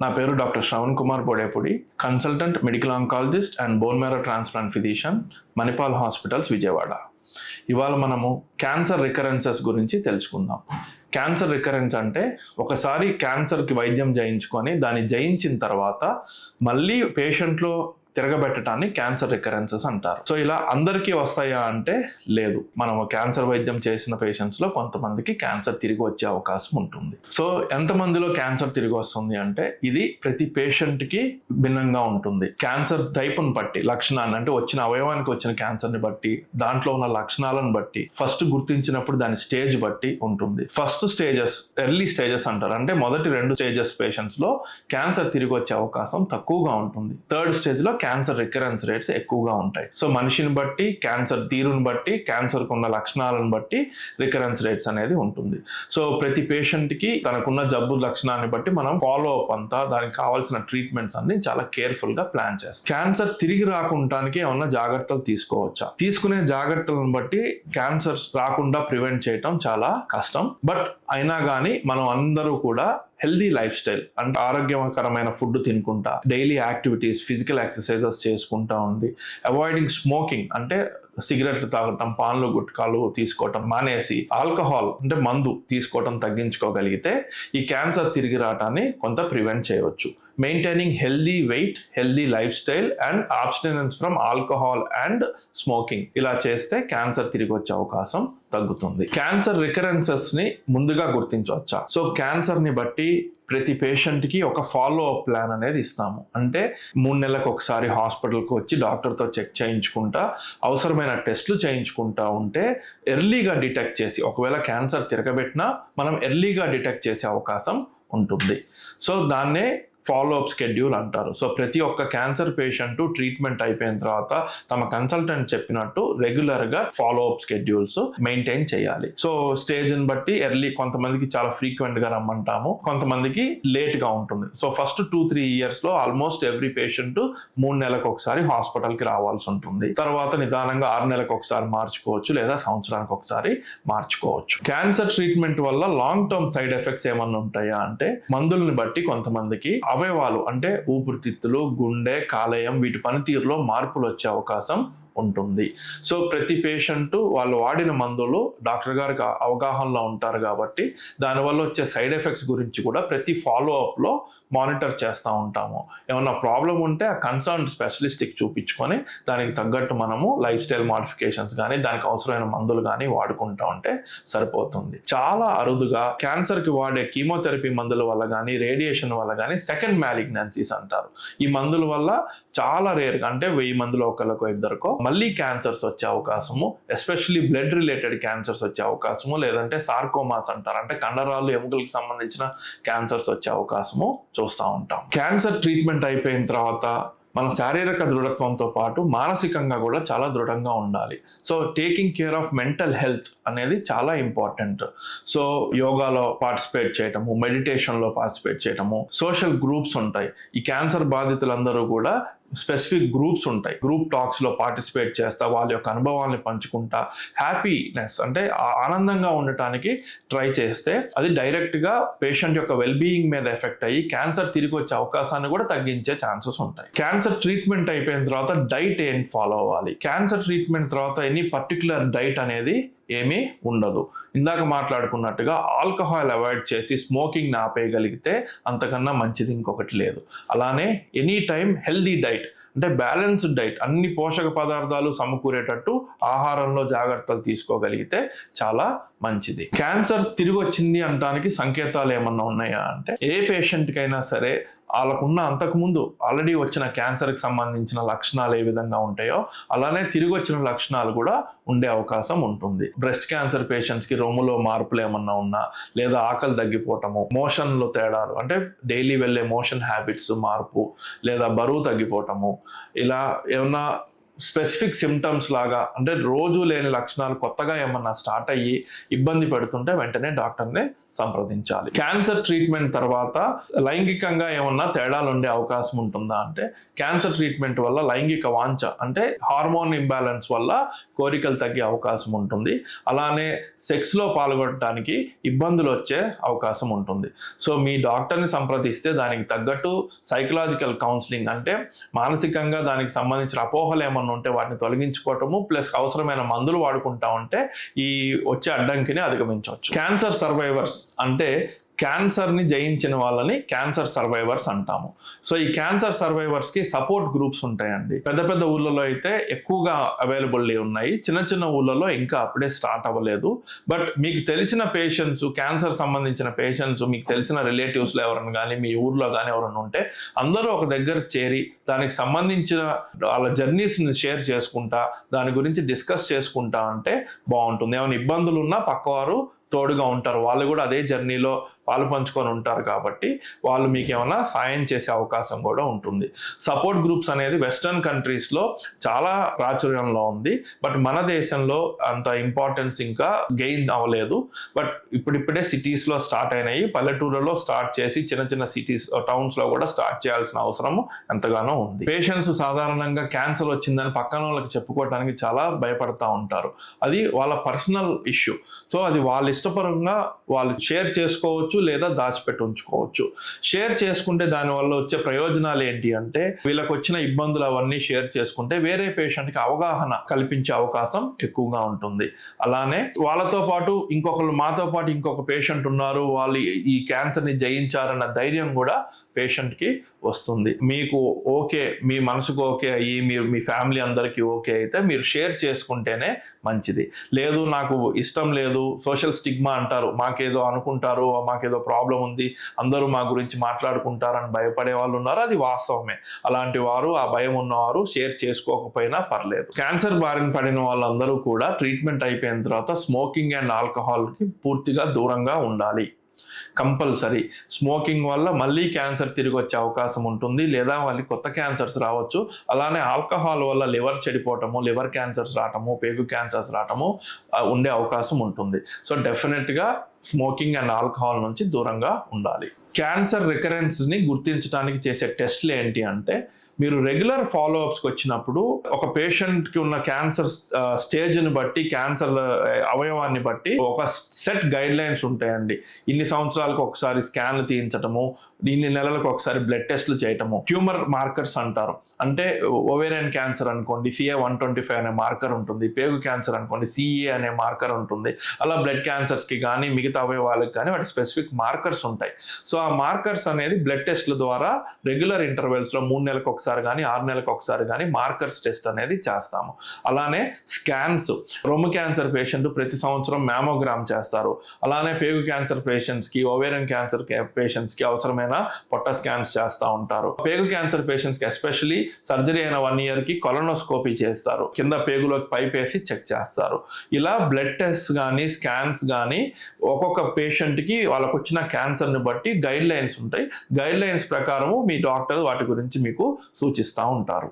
నా పేరు doctor Shravan Kumar Bodepudi consultant medical oncologist and bone marrow transplant physician Manipal hospitals Vijayawada. ఇవాళ మనము cancer recurrences గురించి తెలుసుకుందాం. క్యాన్సర్ రికరెన్స్ అంటే ఒకసారి క్యాన్సర్కి వైద్యం జయించుకొని దాన్ని జయించిన తర్వాత మళ్ళీ పేషెంట్లో తిరగబెట్టడాన్ని క్యాన్సర్ రికరెన్సెస్ అంటారు. సో ఇలా అందరికీ వస్తాయా అంటే లేదు. మనం క్యాన్సర్ వైద్యం చేసిన పేషెంట్స్లో కొంతమందికి క్యాన్సర్ తిరిగి వచ్చే అవకాశం ఉంటుంది. సో ఎంతమందిలో క్యాన్సర్ తిరిగి వస్తుంది అంటే ఇది ప్రతి పేషెంట్కి భిన్నంగా ఉంటుంది. క్యాన్సర్ టైప్ను బట్టి లక్షణాన్ని అంటే వచ్చిన అవయవానికి వచ్చిన క్యాన్సర్ని బట్టి దాంట్లో ఉన్న లక్షణాలను బట్టి ఫస్ట్ గుర్తించినప్పుడు దాని స్టేజ్ బట్టి ఉంటుంది. ఫస్ట్ స్టేజెస్ ఎర్లీ స్టేజెస్ అంటారు. అంటే మొదటి రెండు స్టేజెస్ పేషెంట్స్లో క్యాన్సర్ తిరిగి వచ్చే అవకాశం తక్కువగా ఉంటుంది. థర్డ్ స్టేజ్లో క్యాన్సర్ రికరెన్స్ రేట్స్ ఎక్కువగా ఉంటాయి. సో మనిషిని బట్టి క్యాన్సర్ తీరుని బట్టి క్యాన్సర్కు ఉన్న లక్షణాలను బట్టి రికరెన్స్ రేట్స్ అనేది ఉంటుంది. సో ప్రతి పేషెంట్కి తనకున్న జబ్బు లక్షణాన్ని బట్టి మనం ఫాలో అప్ అంతా దానికి కావాల్సిన ట్రీట్మెంట్స్ అన్ని చాలా కేర్ఫుల్గా ప్లాన్ చేస్తాం. క్యాన్సర్ తిరిగి రాకుండానికి ఏమన్నా జాగ్రత్తలు తీసుకోవచ్చా? తీసుకునే జాగ్రత్తలను బట్టి క్యాన్సర్స్ రాకుండా ప్రివెంట్ చేయటం చాలా కష్టం. బట్ అయినా కానీ మనం అందరూ కూడా హెల్దీ లైఫ్ స్టైల్ అంటే ఆరోగ్యకరమైన ఫుడ్ తినుకుంటా. డైలీ యాక్టివిటీస్ ఫిజికల్ ఎక్సర్సైజెస్ చేసుకుంటా ఉండి. అవాయిడింగ్ స్మోకింగ్ అంటే సిగరెట్లు తాగటం పాన్లు గుట్కాలు తీసుకోవటం మానేసి ఆల్కహాల్ అంటే మందు తీసుకోవటం తగ్గించుకోగలిగితే ఈ క్యాన్సర్ తిరిగి రావటాన్ని కొంత ప్రివెంట్ చేయవచ్చు. Maintaining healthy weight healthy lifestyle and abstinence from alcohol and smoking ఇలా చేస్తే క్యాన్సర్ తిరిగి వచ్చే అవకాశం తగ్గుతుంది. క్యాన్సర్ రికరెన్సెస్ని ముందుగా గుర్తించవచ్చా? సో క్యాన్సర్ని బట్టి ప్రతి పేషెంట్కి ఒక ఫాలో అప్ ప్లాన్ అనేది ఇస్తాము. అంటే మూడు నెలలకు ఒకసారి హాస్పిటల్కి వచ్చి డాక్టర్తో చెక్ చేయించుకుంటా అవసరమైన టెస్ట్లు చేయించుకుంటా ఉంటే ఎర్లీగా డిటెక్ట్ చేసి ఒకవేళ క్యాన్సర్ తిరగబెట్టినా మనం ఎర్లీగా డిటెక్ట్ చేసే అవకాశం ఉంటుంది. సో దాన్నే ఫాలో అప్ స్కెడ్యూల్ అంటారు. సో ప్రతి ఒక్క క్యాన్సర్ పేషెంట్ ట్రీట్మెంట్ అయిపోయిన తర్వాత తమ కన్సల్టెంట్ చెప్పినట్టు రెగ్యులర్గా ఫాలో అప్ స్కెడ్యూల్స్ మెయింటైన్ చేయాలి. సో స్టేజ్ని బట్టి ఎర్లీ కొంతమందికి చాలా ఫ్రీక్వెంట్గా రమ్మంటాము. కొంతమందికి లేట్గా ఉంటుంది. సో ఫస్ట్ టూ త్రీ ఇయర్స్లో ఆల్మోస్ట్ ఎవ్రీ పేషెంట్ మూడు నెలలకు ఒకసారి హాస్పిటల్కి రావాల్సి ఉంటుంది. తర్వాత నిదానంగా ఆరు నెలలకు ఒకసారి మార్చుకోవచ్చు లేదా సంవత్సరానికి ఒకసారి మార్చుకోవచ్చు. క్యాన్సర్ ట్రీట్మెంట్ వల్ల లాంగ్ టర్మ్ సైడ్ ఎఫెక్ట్స్ ఏమన్నా ఉంటాయా అంటే మందుల్ని బట్టి కొంతమందికి అవయవాలు అంటే ఊపిరితిత్తులు గుండె కాలేయం వీటి పనితీరులో మార్పులు వచ్చే అవకాశం ఉంటుంది. సో ప్రతి పేషెంట్ వాళ్ళు వాడిన మందులు డాక్టర్ గారికి అవగాహనలో ఉంటారు కాబట్టి దానివల్ల వచ్చే సైడ్ ఎఫెక్ట్స్ గురించి కూడా ప్రతి ఫాలో అప్లో మానిటర్ చేస్తూ ఉంటాము. ఏమన్నా ప్రాబ్లం ఉంటే ఆ కన్సర్న్ స్పెషలిస్ట్కి చూపించుకొని దానికి తగ్గట్టు మనము లైఫ్ స్టైల్ మాడిఫికేషన్స్ కానీ దానికి అవసరమైన మందులు కానీ వాడుకుంటా ఉంటే సరిపోతుంది. చాలా అరుదుగా క్యాన్సర్కి వాడే కీమోథెరపీ మందుల వల్ల కానీ రేడియేషన్ వల్ల కానీ సెకండ్ మ్యాలిగ్నెన్సీస్ అంటారు. ఈ మందుల వల్ల చాలా రేర్గా అంటే వెయ్యి మందులు ఒకరికో ఇద్దరికో మళ్ళీ క్యాన్సర్స్ వచ్చే అవకాశము ఎస్పెషల్లీ బ్లడ్ రిలేటెడ్ క్యాన్సర్స్ వచ్చే అవకాశము లేదంటే సార్కోమాస్ అంటారు. అంటే కండరాలు ఎముకలకు సంబంధించిన క్యాన్సర్స్ వచ్చే అవకాశము చూస్తూ ఉంటాం. క్యాన్సర్ ట్రీట్మెంట్ అయిపోయిన తర్వాత మన శారీరక దృఢత్వంతో పాటు మానసికంగా కూడా చాలా దృఢంగా ఉండాలి. So taking care of mental health అనేది చాలా ఇంపార్టెంట్ సో యోగాలో పార్టిసిపేట్ చేయటము మెడిటేషన్లో పార్టిసిపేట్ చేయటము సోషల్ గ్రూప్స్ ఉంటాయి. ఈ క్యాన్సర్ బాధితులందరూ కూడా స్పెసిఫిక్ గ్రూప్స్ ఉంటాయి. గ్రూప్ టాక్స్లో పార్టిసిపేట్ చేస్తా వాళ్ళ యొక్క అనుభవాల్ని పంచుకుంటా హ్యాపీనెస్ అంటే ఆనందంగా ఉండటానికి ట్రై చేస్తే అది డైరెక్ట్గా పేషెంట్ యొక్క వెల్ బీయింగ్ మీద ఎఫెక్ట్ అయ్యి క్యాన్సర్ తిరిగి వచ్చే అవకాశాన్ని కూడా తగ్గించే ఛాన్సెస్ ఉంటాయి. క్యాన్సర్ ట్రీట్మెంట్ అయిపోయిన తర్వాత డైట్ ఏం ఫాలో అవ్వాలి? క్యాన్సర్ ట్రీట్మెంట్ తర్వాత ఎనీ పర్టికులర్ డైట్ అనేది ఏమీ ఉండదు. ఇందాక మాట్లాడుకున్నట్టుగా ఆల్కహాల్ అవాయిడ్ చేసి స్మోకింగ్ ఆపేయగలిగితే అంతకన్నా మంచిది ఇంకొకటి లేదు. అలానే ఎనీ టైం హెల్దీ డైట్ అంటే బ్యాలెన్స్డ్ డైట్ అన్ని పోషక పదార్థాలు సమకూరేటట్టు ఆహారంలో జాగ్రత్తలు తీసుకోగలిగితే చాలా మంచిది. క్యాన్సర్ తిరిగి వచ్చింది అనడానికి సంకేతాలు ఏమన్నా ఉన్నాయా అంటే ఏ పేషెంట్కైనా సరే వాళ్ళకున్న అంతకుముందు ఆల్రెడీ వచ్చిన క్యాన్సర్కి సంబంధించిన లక్షణాలు ఏ విధంగా ఉంటాయో అలానే తిరిగి వచ్చిన లక్షణాలు కూడా ఉండే అవకాశం ఉంటుంది. బ్రెస్ట్ క్యాన్సర్ పేషెంట్స్కి రొమ్ములో మార్పులు ఏమన్నా ఉన్నా లేదా ఆకలి తగ్గిపోవటము మోషన్లో తేడాలు అంటే డైలీ వెళ్ళే మోషన్ హ్యాబిట్స్ మార్పు లేదా బరువు తగ్గిపోవటము ఇలా ఏమన్నా స్పెసిఫిక్ సిమ్టమ్స్ లాగా అంటే రోజు లేని లక్షణాలు కొత్తగా ఏమన్నా స్టార్ట్ అయ్యి ఇబ్బంది పెడుతుంటే వెంటనే డాక్టర్ని సంప్రదించాలి. క్యాన్సర్ ట్రీట్మెంట్ తర్వాత లైంగికంగా ఏమన్నా తేడాలు ఉండే అవకాశం ఉంటుందా? అంటే క్యాన్సర్ ట్రీట్మెంట్ వల్ల లైంగిక వాంఛ అంటే హార్మోన్ ఇంబ్యాలెన్స్ వల్ల కోరికలు తగ్గే అవకాశం ఉంటుంది. అలానే సెక్స్లో పాల్గొనడానికి ఇబ్బందులు వచ్చే అవకాశం ఉంటుంది. సో మీ డాక్టర్ని సంప్రదిస్తే దానికి తగ్గట్టు సైకలాజికల్ కౌన్సిలింగ్ అంటే మానసికంగా దానికి సంబంధించిన అపోహలు ఏమన్నా ఉంటే వాటిని తొలగించుకోవటము ప్లస్ అవసరమైన మందులు వాడుకుంటా ఉంటే ఈ వచ్చే అడ్డంకిని అధిగమించవచ్చు. క్యాన్సర్ సర్వైవర్స్ అంటే క్యాన్సర్ని జయించిన వాళ్ళని క్యాన్సర్ సర్వైవర్స్ అంటాము. సో ఈ క్యాన్సర్ సర్వైవర్స్కి సపోర్ట్ గ్రూప్స్ ఉంటాయండి. పెద్ద పెద్ద ఊళ్ళలో అయితే ఎక్కువగా అవైలబుల్ ఉన్నాయి. చిన్న చిన్న ఊళ్ళలో ఇంకా అప్పుడే స్టార్ట్ అవ్వలేదు. బట్ మీకు తెలిసిన పేషెంట్స్ క్యాన్సర్ సంబంధించిన పేషెంట్స్ మీకు తెలిసిన రిలేటివ్స్లో ఎవరైనా కానీ మీ ఊర్లో కానీ ఎవరైనా ఉంటే అందరూ ఒక దగ్గర చేరి దానికి సంబంధించిన వాళ్ళ జర్నీస్ని షేర్ చేసుకుంటా దాని గురించి డిస్కస్ చేసుకుంటా అంటే బాగుంటుంది. ఏమైనా ఇబ్బందులు ఉన్నా పక్కవారు తోడుగా ఉంటారు. వాళ్ళు కూడా అదే జర్నీలో పాలు పంచుకొని ఉంటారు కాబట్టి వాళ్ళు మీకు ఏమైనా సాయం చేసే అవకాశం కూడా ఉంటుంది. సపోర్ట్ గ్రూప్స్ అనేది వెస్టర్న్ కంట్రీస్లో చాలా ప్రాచుర్యంలో ఉంది. బట్ మన దేశంలో అంత ఇంపార్టెన్స్ ఇంకా గెయిన్ అవ్వలేదు. బట్ ఇప్పుడిప్పుడే సిటీస్లో స్టార్ట్ అయినాయి. పల్లెటూళ్ళలో స్టార్ట్ చేసి చిన్న చిన్న సిటీస్ టౌన్స్లో కూడా స్టార్ట్ చేయాల్సిన అవసరం ఎంతగానో ఉంది. పేషెంట్స్ సాధారణంగా క్యాన్సర్ వచ్చిందని పక్కన వాళ్ళకి చెప్పుకోవడానికి చాలా భయపడతా ఉంటారు. అది వాళ్ళ పర్సనల్ ఇష్యూ. సో అది వాళ్ళ ఇష్టపరంగా వాళ్ళు షేర్ చేసుకోవచ్చు. లేదా దాచిపెట్టి ఉంచుకోవచ్చు. షేర్ చేసుకుంటే దానివల్ల వచ్చే ప్రయోజనాలు ఏంటి అంటే వీళ్ళకి వచ్చిన ఇబ్బందులు అవన్నీ షేర్ చేసుకుంటే వేరే పేషెంట్కి అవగాహన కల్పించే అవకాశం ఎక్కువగా ఉంటుంది. అలానే వాళ్ళతో పాటు ఇంకొకరు మాతో పాటు ఇంకొక పేషెంట్ ఉన్నారు వాళ్ళు ఈ క్యాన్సర్ని జయించారన్న ధైర్యం కూడా పేషెంట్కి వస్తుంది. మీకు ఓకే మీ మనసుకు ఓకే అయ్యి మీరు మీ ఫ్యామిలీ అందరికీ ఓకే అయితే మీరు షేర్ చేసుకుంటేనే మంచిది. లేదు నాకు ఇష్టం లేదు సోషల్ స్టిగ్మా అంటారు మాకేదో అనుకుంటారు మాకు మాకేదో ప్రాబ్లం ఉంది అందరూ మా గురించి మాట్లాడుకుంటారని భయపడే వాళ్ళు ఉన్నారు. అది వాస్తవమే. అలాంటి వారు ఆ భయం ఉన్నవారు షేర్ చేసుకోకపోయినా పర్లేదు. క్యాన్సర్ బారిన పడిన వాళ్ళందరూ కూడా ట్రీట్మెంట్ అయిపోయిన తర్వాత స్మోకింగ్ అండ్ ఆల్కహాల్కి పూర్తిగా దూరంగా ఉండాలి. కంపల్సరీ. స్మోకింగ్ వల్ల మళ్ళీ క్యాన్సర్ తిరిగి వచ్చే అవకాశం ఉంటుంది. లేదా మళ్ళీ కొత్త క్యాన్సర్స్ రావచ్చు. అలానే ఆల్కహాల్ వల్ల లివర్ చెడిపోవటము లివర్ క్యాన్సర్స్ రావటము పేగు క్యాన్సర్స్ రావటము ఉండే అవకాశం ఉంటుంది. సో డెఫినెట్గా స్మోకింగ్ అండ్ ఆల్కహాల్ నుంచి దూరంగా ఉండాలి. క్యాన్సర్ రికరెన్స్ని గుర్తించడానికి చేసే టెస్ట్లు ఏంటి అంటే మీరు రెగ్యులర్ ఫాలోఅప్స్కి వచ్చినప్పుడు ఒక పేషెంట్కి ఉన్న క్యాన్సర్ స్టేజ్ని బట్టి క్యాన్సర్ అవయవాన్ని బట్టి ఒక సెట్ గైడ్ లైన్స్ ఉంటాయండి. ఇన్ని సంవత్సరాలకు ఒకసారి స్కాన్లు తీయించటము ఇన్ని నెలలకు ఒకసారి బ్లడ్ టెస్ట్లు చేయటము ట్యూమర్ మార్కర్స్ అంటారు. అంటే ఓవేరియన్ క్యాన్సర్ అనుకోండి C A one twenty five అనే మార్కర్ ఉంటుంది పేగు క్యాన్సర్ అనుకోండి సిఏ అనే మార్కర్ ఉంటుంది. అలా బ్లడ్ క్యాన్సర్స్కి కానీ మిగతా అవయవాలకు కానీ వాటి స్పెసిఫిక్ మార్కర్స్ ఉంటాయి. సో ఆ మార్కర్స్ అనేది బ్లడ్ టెస్ట్ల ద్వారా రెగ్యులర్ ఇంటర్వెల్స్లో మూడు నెలలకు ఒకసారి కానీ ఆరు నెలలకు ఒకసారి కానీ మార్కర్స్ టెస్ట్ అనేది చేస్తాము. అలానే స్కాన్స్ రొమ్ము క్యాన్సర్ పేషెంట్ ప్రతి సంవత్సరం మ్యామోగ్రామ్ చేస్తారు. అలానే పేగు క్యాన్సర్ పేషెంట్స్కి ఓవేరియన్ క్యాన్సర్ పేషెంట్స్కి అవసరమైన పొట్ట స్కాన్స్ చేస్తూ ఉంటారు. పేగు క్యాన్సర్ పేషెంట్స్కి ఎస్పెషలీ సర్జరీ అయిన వన్ ఇయర్కి కొలనోస్కోపీ చేస్తారు. కింద పేగులోకి పైప్ వేసి చెక్ చేస్తారు. ఇలా బ్లడ్ టెస్ట్ కానీ స్కాన్స్ కానీ ఒక్కొక్క పేషెంట్కి వాళ్ళకు వచ్చిన క్యాన్సర్ని బట్టి గైడ్ లైన్స్ ఉంటాయి. గైడ్ లైన్స్ ప్రకారము మీ డాక్టర్ వాటి గురించి మీకు సూచిస్తూ ఉంటారు.